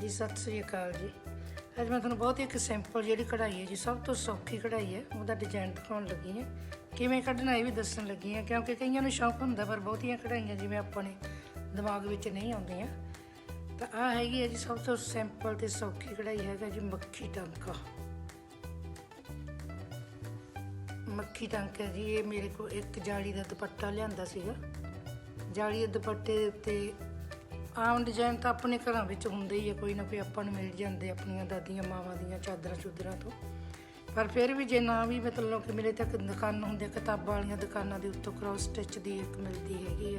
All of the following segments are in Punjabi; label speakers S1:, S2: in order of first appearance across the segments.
S1: ਜੀ ਸਤਿ ਸ੍ਰੀ ਅਕਾਲ ਜੀ। ਅੱਜ ਮੈਂ ਤੁਹਾਨੂੰ ਬਹੁਤ ਹੀ ਇੱਕ ਸਿੰਪਲ ਜਿਹੜੀ ਕਢਾਈ ਹੈ ਜੀ, ਸਭ ਤੋਂ ਸੌਖੀ ਕਢਾਈ ਹੈ। ਉਹਦਾ ਡਿਜ਼ਾਈਨ ਦਿਖਾਉਣ ਲੱਗੀ ਹਾਂ। ਕਿਵੇਂ ਕੱਢਣਾ ਇਹ ਵੀ ਦੱਸਣ ਲੱਗੀ ਹਾਂ, ਕਿਉਂਕਿ ਕਈਆਂ ਨੂੰ ਸ਼ੌਕ ਹੁੰਦਾ, ਪਰ ਬਹੁਤੀਆਂ ਕਢਾਈਆਂ ਜਿਵੇਂ ਆਪਣੇ ਦਿਮਾਗ ਵਿੱਚ ਨਹੀਂ ਆਉਂਦੀਆਂ। ਤਾਂ ਆ ਹੈਗੀ ਹੈ ਜੀ, ਸਭ ਤੋਂ ਸਿੰਪਲ ਤੇ ਸੌਖੀ ਕਢਾਈ ਹੈਗਾ ਜੀ, ਮੱਖੀ ਟਾਂਕਾ। ਮੱਖੀ ਟਾਂਕਾ ਜੀ, ਇਹ ਮੇਰੇ ਕੋਲ ਇੱਕ ਜਾਲੀ ਦਾ ਦੁਪੱਟਾ ਲਿਆਂਦਾ ਸੀਗਾ। ਜਾਲੀ ਦੇ ਦੁਪੱਟੇ ਦੇ ਉੱਤੇ ਆਮ ਡਿਜ਼ਾਈਨ ਤਾਂ ਆਪਣੇ ਘਰਾਂ ਵਿੱਚ ਹੁੰਦੇ ਹੀ ਆ, ਕੋਈ ਨਾ ਕੋਈ ਆਪਾਂ ਨੂੰ ਮਿਲ ਜਾਂਦੇ ਆਪਣੀਆਂ ਦਾਦੀਆਂ ਮਾਵਾਂ ਦੀਆਂ ਚਾਦਰਾਂ ਚੁਦਰਾਂ ਤੋਂ। ਪਰ ਫਿਰ ਵੀ ਜੇ ਨਾ ਵੀ ਮਤਲਬ ਕਿ ਮੇਰੇ ਤੱਕ ਦੁਕਾਨ ਹੁੰਦੇ ਕਿਤਾਬਾਂ ਵਾਲੀਆਂ ਦੁਕਾਨਾਂ ਦੇ ਉੱਤੋਂ ਕ੍ਰੋਸ ਸਟਿਚ ਦੀ ਇੱਕ ਮਿਲਦੀ ਹੈਗੀ ਆ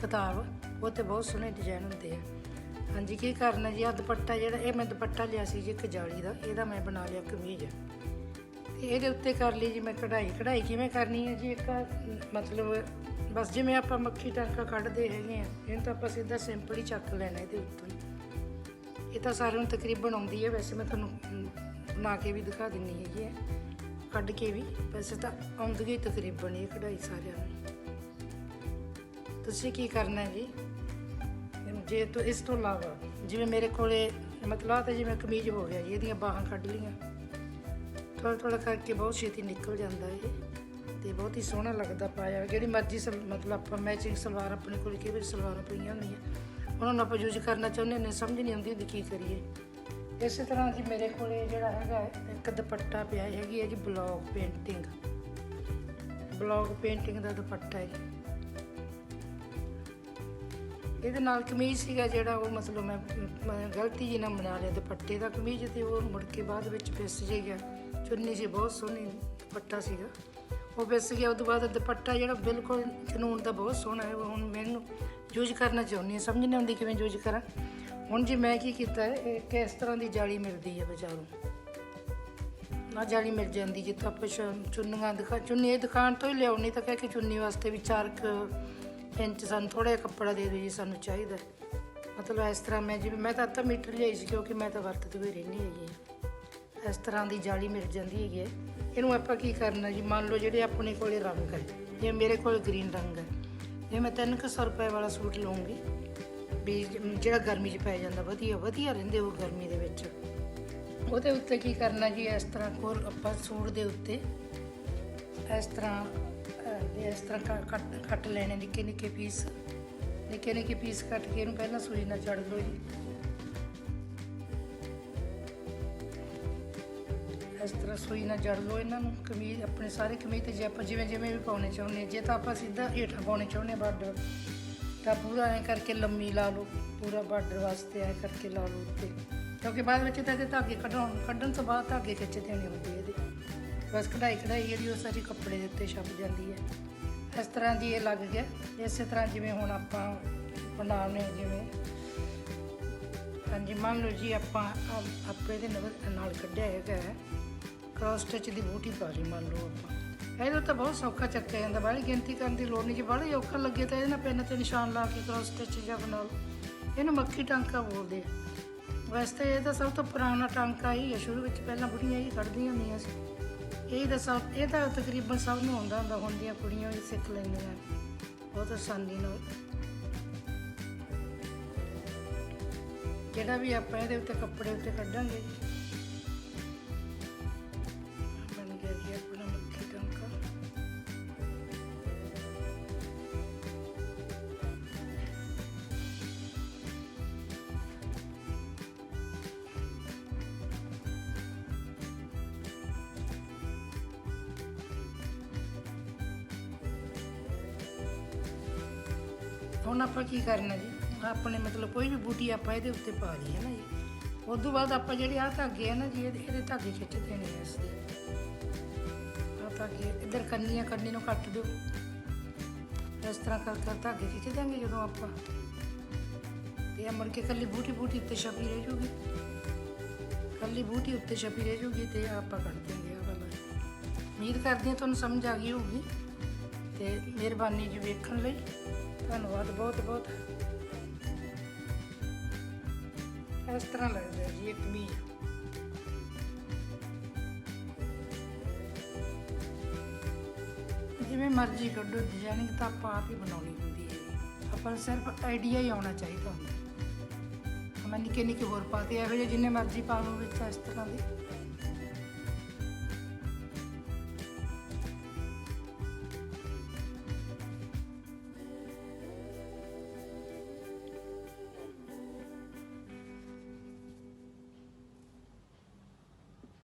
S1: ਕਿਤਾਬ, ਉਹ ਤੇ ਬਹੁਤ ਸੋਹਣੇ ਡਿਜ਼ਾਈਨ ਹੁੰਦੇ ਆ। ਹਾਂਜੀ, ਕੀ ਕਰਨਾ ਜੀ? ਆ ਦੁਪੱਟਾ ਜਿਹੜਾ, ਇਹ ਮੈਂ ਦੁਪੱਟਾ ਲਿਆ ਸੀ ਜੀ ਇੱਕ ਜਾਲੀ ਦਾ, ਇਹਦਾ ਮੈਂ ਬਣਾ ਲਿਆ ਕਮੀਜ਼। ਇਹਦੇ ਉੱਤੇ ਕਰ ਲਈ ਜੀ ਮੈਂ ਕਢਾਈ। ਕਢਾਈ ਕਿਵੇਂ ਕਰਨੀ ਹੈ ਜੀ? ਇੱਕ ਮਤਲਬ ਬਸ ਜਿਵੇਂ ਆਪਾਂ ਮੱਖੀ ਟਾਂਕਾ ਕੱਢਦੇ ਹੈਗੇ ਆ ਇਹਨੂੰ ਤਾਂ ਆਪਾਂ ਸਿੱਧਾ ਸਿੰਪਲ ਹੀ ਚੱਕ ਲੈਣਾ ਇਹਦੇ ਉੱਤੋਂ ਇਹ ਤਾਂ ਸਾਰਿਆਂ ਨੂੰ ਤਕਰੀਬਨ ਆਉਂਦੀ ਹੈ, ਵੈਸੇ ਮੈਂ ਤੁਹਾਨੂੰ ਬਣਾ ਕੇ ਵੀ ਦਿਖਾ ਦਿੰਨੀ ਹੈਗੀ ਹੈ। ਕੱਢ ਕੇ ਵੀ, ਵੈਸੇ ਤਾਂ ਆਉਂਦੀ ਹੀ ਤਕਰੀਬਨ ਇਹ ਕਢਾਈ ਸਾਰਿਆਂ ਨੂੰ। ਤੁਸੀਂ ਕੀ ਕਰਨਾ ਹੈ ਜੀ ਜੇ ਤੋਂ ਇਸ ਤੋਂ ਇਲਾਵਾ ਜਿਵੇਂ ਮੇਰੇ ਕੋਲੇ, ਮਤਲਬ ਤਾਂ ਜਿਵੇਂ ਕਮੀਜ਼ ਹੋ ਗਿਆ ਜੀ, ਇਹਦੀਆਂ ਬਾਹਾਂ ਕੱਢ ਲਈਆਂ। ਥੋੜਾ ਥੋੜਾ ਕਰਕੇ ਬਹੁਤ ਛੇਤੀ ਨਿਕਲ ਜਾਂਦਾ ਇਹ ਤੇ ਬਹੁਤ ਹੀ ਸੋਹਣਾ ਲੱਗਦਾ ਪਾਇਆ ਜਿਹੜੀ ਮਰਜ਼ੀ ਸਲ- ਮਤਲਬ ਆਪਾਂ ਮੈਚਿੰਗ ਸਲਵਾਰ ਆਪਣੇ ਕੋਲ ਕਈ ਵਾਰੀ ਸਲਵਾਰਾਂ ਪਈਆਂ ਹੁੰਦੀਆਂ। ਉਹਨਾਂ ਨੂੰ ਆਪਾਂ ਯੂਜ਼ ਕਰਨਾ ਚਾਹੁੰਦੇ ਨੇ ਸਮਝ ਨਹੀਂ ਆਉਂਦੀ ਹੁੰਦੀ ਕੀ ਕਰੀਏ। ਇਸੇ ਤਰ੍ਹਾਂ ਜੀ ਮੇਰੇ ਕੋਲੇ ਜਿਹੜਾ ਹੈਗਾ ਇੱਕ ਦੁਪੱਟਾ ਪਿਆ ਹੈਗੀ ਹੈ ਜੀ ਬਲੌਕ ਪੇਂਟਿੰਗ। ਬਲੌਕ ਪੇਂਟਿੰਗ ਦਾ ਦੁਪੱਟਾ ਹੈ ਜੀ। ਇਹਦੇ ਨਾਲ ਕਮੀਜ਼ ਸੀਗਾ ਜਿਹੜਾ ਉਹ ਮਤਲਬ ਮੈਂ ਮੈਂ ਗਲਤੀ ਜੀ ਨਾਲ ਬਣਾ ਲਿਆ। ਦੁਪੱਟੇ ਦਾ ਕਮੀਜ਼ ਤੇ ਉਹ ਮੁੜ ਕੇ ਬਾਅਦ ਵਿੱਚ ਫਿਸ ਜੇ ਗਿਆ। ਚੁੰਨੀ ਸੀ ਬਹੁਤ ਸੋਹਣੀ ਦੁਪੱਟਾ ਸੀਗਾ। ਉਹ ਵਿਸ ਗਿਆ ਉਸ ਤੋਂ ਬਾਅਦ ਦੁਪੱਟਾ ਜਿਹੜਾ ਬਿਲਕੁਲ ਜਨੂਨ ਦਾ ਬਹੁਤ ਸੋਹਣਾ ਹੈ ਹੁਣ ਮੈਨੂੰ ਯੂਜ਼ ਕਰਨਾ ਚਾਹੁੰਦੀ ਹਾਂ। ਸਮਝ ਨਹੀਂ ਆਉਂਦੀ ਕਿਵੇਂ ਯੂਜ਼ ਕਰਾਂ। ਹੁਣ ਜੀ ਮੈਂ ਕੀ ਕੀਤਾ ਹੈ, ਇਹ ਕਿਸ ਤਰ੍ਹਾਂ ਦੀ ਜਾਲੀ ਮਿਲਦੀ ਹੈ ਬਾਜ਼ਾਰੋਂ। ਨਾ ਜਾਲੀ ਮਿਲ ਜਾਂਦੀ ਜਿੱਥੋਂ ਆਪਾਂ ਚ- ਚੁੰਨੀਆਂ ਦਿਖਾ, ਚੁੰਨੀ ਇਹ ਦੁਕਾਨ ਤੋਂ ਹੀ ਲਿਆਉਣੀ ਤਾਂ ਕਹਿ ਕੇ ਚੁੰਨੀ ਵਾਸਤੇ ਵੀ ਚਾਰ ਕੁ ਇੰਚ ਸਾਨੂੰ ਥੋੜਾ ਜਿਹਾ ਕੱਪੜਾ ਦੇ ਦਿਓ ਜੀ, ਸਾਨੂੰ ਚਾਹੀਦਾ ਮਤਲਬ ਇਸ ਤਰ੍ਹਾਂ ਮੈਂ ਜਿਵੇਂ, ਮੈਂ ਤਾਂ ਅੱਧਾ ਮੀਟਰ ਲਿਆਈ ਸੀ, ਕਿਉਂਕਿ ਮੈਂ ਤਾਂ ਵਰਤਦੀ ਹੋਈ ਰਹਿੰਦੀ ਹੈਗੀ ਹਾਂ। ਇਸ ਤਰ੍ਹਾਂ ਦੀ ਜਾਲੀ ਮਿਲ ਜਾਂਦੀ ਹੈਗੀ ਹੈ। ਇਹਨੂੰ ਆਪਾਂ ਕੀ ਕਰਨਾ ਜੀ? ਮੰਨ ਲਓ ਜਿਹੜੇ ਆਪਣੇ ਕੋਲੇ ਰੰਗ ਹੈ ਜੇ ਮੇਰੇ ਕੋਲ ਗ੍ਰੀਨ ਰੰਗ ਹੈ। ਜੇ ਮੈਂ 300 ਰੁਪਏ ਵਾਲਾ ਸੂਟ ਲਵਾਂਗੀ ਵੀ ਜਿਹੜਾ ਗਰਮੀ 'ਚ ਪੈ ਜਾਂਦਾ, ਵਧੀਆ ਵਧੀਆ ਰਹਿੰਦੇ ਉਹ ਗਰਮੀ ਦੇ ਵਿੱਚ। ਉਹਦੇ ਉੱਤੇ ਕੀ ਕਰਨਾ ਜੀ? ਇਸ ਤਰ੍ਹਾਂ ਕੋਲ ਆਪਾਂ ਸੂਟ ਦੇ ਉੱਤੇ ਇਸ ਤਰ੍ਹਾਂ ਇਸ ਤਰ੍ਹਾਂ ਕ- ਕੱਟ ਕੱਟ ਲੈਣੇ ਨਿੱਕੇ ਨਿੱਕੇ ਪੀਸ। ਨਿੱਕੇ ਨਿੱਕੇ ਪੀਸ ਕੱਟ ਕੇ ਇਹਨੂੰ ਪਹਿਲਾਂ ਸੂਈ ਨਾਲ ਜੜ ਲਓ ਜੀ। ਇਸ ਤਰ੍ਹਾਂ ਸੂਈ ਨਾਲ ਜੜ ਲਓ ਇਹਨਾਂ ਨੂੰ, ਕਮੀਜ਼, ਆਪਣੇ ਸਾਰੇ ਕਮੀਜ਼ ਤੇ ਜੇ ਆਪਾਂ ਜਿਵੇਂ ਜਿਵੇਂ ਵੀ ਪਾਉਣੇ ਚਾਹੁੰਦੇ ਹਾਂ। ਜੇ ਤਾਂ ਆਪਾਂ ਸਿੱਧਾ ਹੇਠਾਂ ਪਾਉਣੇ ਚਾਹੁੰਦੇ ਹਾਂ ਬਾਰਡਰ, ਤਾਂ ਪੂਰਾ ਐ ਕਰਕੇ ਲੰਮੀ ਲਾ ਲਓ। ਪੂਰਾ ਬਾਰਡਰ ਵਾਸਤੇ ਐ ਕਰਕੇ ਲਾ ਲਓ ਉੱਤੇ। ਕਿਉਂਕਿ ਬਾਅਦ ਵਿੱਚ ਤਾਂ ਇਹਦੇ ਧਾਗੇ ਕੱਢਣ ਕੱਢਣ ਤੋਂ ਬਾਅਦ ਧਾਗੇ ਖਿੱਚ ਦੇਣੇ ਹੁੰਦੇ ਇਹਦੇ। ਬਸ ਕਢਾਈ ਕਢਾਈ ਜਿਹੜੀ ਉਹ ਸਾਰੀ ਕੱਪੜੇ ਦੇ ਉੱਤੇ ਛਪ ਜਾਂਦੀ ਹੈ। ਇਸ ਤਰ੍ਹਾਂ ਦੀ ਇਹ ਲੱਗ ਗਿਆ। ਇਸੇ ਤਰ੍ਹਾਂ ਜਿਵੇਂ ਹੁਣ ਆਪਾਂ ਬਣਾਉਣੇ ਜਿਵੇਂ। ਹਾਂਜੀ, ਮੰਨ ਲਓ ਜੀ ਆਪਾਂ ਆਪੇ ਦੇ ਨਾਲ ਨਾਲ ਕੱਢਿਆ ਹੈਗਾ ਕ੍ਰਾਸ ਸਟਿਚ ਦੀ ਬੂਟੀ ਪਾ ਲਈ ਮੰਨ ਲਓ ਆਪਾਂ। ਇਹਦੇ ਤਾਂ ਬਹੁਤ ਸੌਖਾ ਚੱਕਿਆ ਜਾਂਦਾ, ਬਾਹਲੀ ਗਿਣਤੀ ਕਰਨ ਦੀ ਲੋੜ ਨਹੀਂ ਜੇ ਬਾਹਲੀ ਔਖਾ ਲੱਗੇ ਤਾਂ ਇਹਦੇ ਨਾਲ ਪੈਨ ਤੇ ਨਿਸ਼ਾਨ ਲਾ ਕੇ ਕ੍ਰਾਸ ਸਟਿਚ ਜਾਂ ਬਣਾ ਲਓ। ਇਹਨੂੰ ਮੱਖੀ ਟਾਂਕਾ ਬੋਲਦੇ ਆ। ਵੈਸੇ ਤਾਂ ਇਹ ਤਾਂ ਸਭ ਤੋਂ ਪੁਰਾਣਾ ਟਾਂਕਾ ਹੀ ਹੈ ਸ਼ੁਰੂ ਵਿੱਚ ਪਹਿਲਾਂ ਬੁੜੀਆਂ ਹੀ ਕੱਢਦੀਆਂ ਹੁੰਦੀਆਂ ਸੀ। ਇਹ ਤਾਂ ਸਭ, ਇਹ ਤਾਂ ਤਕਰੀਬਨ ਸਭ ਨੂੰ ਆਉਂਦਾ ਹੁੰਦਾ, ਹੁਣ ਦੀਆਂ ਕੁੜੀਆਂ ਵੀ ਸਿੱਖ ਲੈਂਦੀਆਂ ਬਹੁਤ ਆਸਾਨੀ ਨਾਲ। ਜਿਹੜਾ ਵੀ ਆਪਾਂ ਇਹਦੇ ਉੱਤੇ ਕੱਪੜੇ ਉੱਤੇ ਕੱਢਾਂਗੇ। ਹੁਣ ਆਪਾਂ ਕੀ ਕਰਨਾ ਜੀ? ਆਪਣੇ ਮਤਲਬ ਕੋਈ ਵੀ ਬੂਟੀ ਆਪਾਂ ਇਹਦੇ ਉੱਤੇ ਪਾ ਲਈ ਹੈ ਨਾ ਜੀ। ਉਸ ਤੋਂ ਬਾਅਦ ਆਪਾਂ ਜਿਹੜੇ ਆਹ ਧਾਗੇ ਆ ਨਾ ਜੀ, ਇਹਦੇ ਇਹਦੇ ਧਾਗੇ ਖਿੱਚ ਦੇਣੇ ਆ ਇਸ ਦੇ ਆਹ ਧਾਗੇ ਇੱਧਰ ਕੰਨੀਆਂ, ਕੰਨੀ ਨੂੰ ਕੱਟ ਦਿਓ। ਇਸ ਤਰ੍ਹਾਂ ਕਰ ਕਰ ਧਾਗੇ ਖਿੱਚ ਦਾਂਗੇ ਜਦੋਂ ਆਪਾਂ। ਤੇ ਇਹ ਮੁੜ ਕੇ ਕੱਲੀ ਬੂਟੀ ਬੂਟੀ ਉੱਤੇ ਛਪੀ ਰਹਿ ਜੂਗੀ। ਕੱਲੀ ਬੂਟੀ ਉੱਤੇ ਛਪੀ ਰਹਿ ਜੂਗੀ ਤੇ ਆਪਾਂ ਕੱਢ ਦਿਆਂਗੇ ਆਹ ਵਾਲਾ। ਉਮੀਦ ਕਰਦੀ ਹਾਂ ਤੁਹਾਨੂੰ ਸਮਝ ਆ ਗਈ ਹੋਊਗੀ। ਤੇ ਮਿਹਰਬਾਨੀ ਜੀ ਵੇਖਣ ਲਈ। ਧੰਨਵਾਦ, ਬਹੁਤ ਬਹੁਤ। ਇਸ ਤਰ੍ਹਾਂ ਲੱਗਦਾ ਜੀ ਇਹ ਕਮੀਜ਼ ਜਿਵੇਂ ਮਰਜ਼ੀ ਕੱਢੋ ਡਿਜ਼ਾਈਨਿੰਗ ਤਾਂ ਆਪਾਂ ਆਪ ਹੀ ਬਣਾਉਣੀ ਹੁੰਦੀ ਹੈ ਆਪਾਂ ਸਿਰਫ ਆਈਡੀਆ ਹੀ ਆਉਣਾ ਚਾਹੀਦਾ ਹੁੰਦਾ। ਮੈਂ ਨਿੱਕੇ ਨਿੱਕੇ ਹੋਰ ਪਾਤੇ, ਇਹੋ ਜਿਹੇ ਜਿੰਨੇ ਮਰਜ਼ੀ ਪਾ ਲਓ ਵਿੱਚ, ਇਸ ਤਰ੍ਹਾਂ ਦੇ।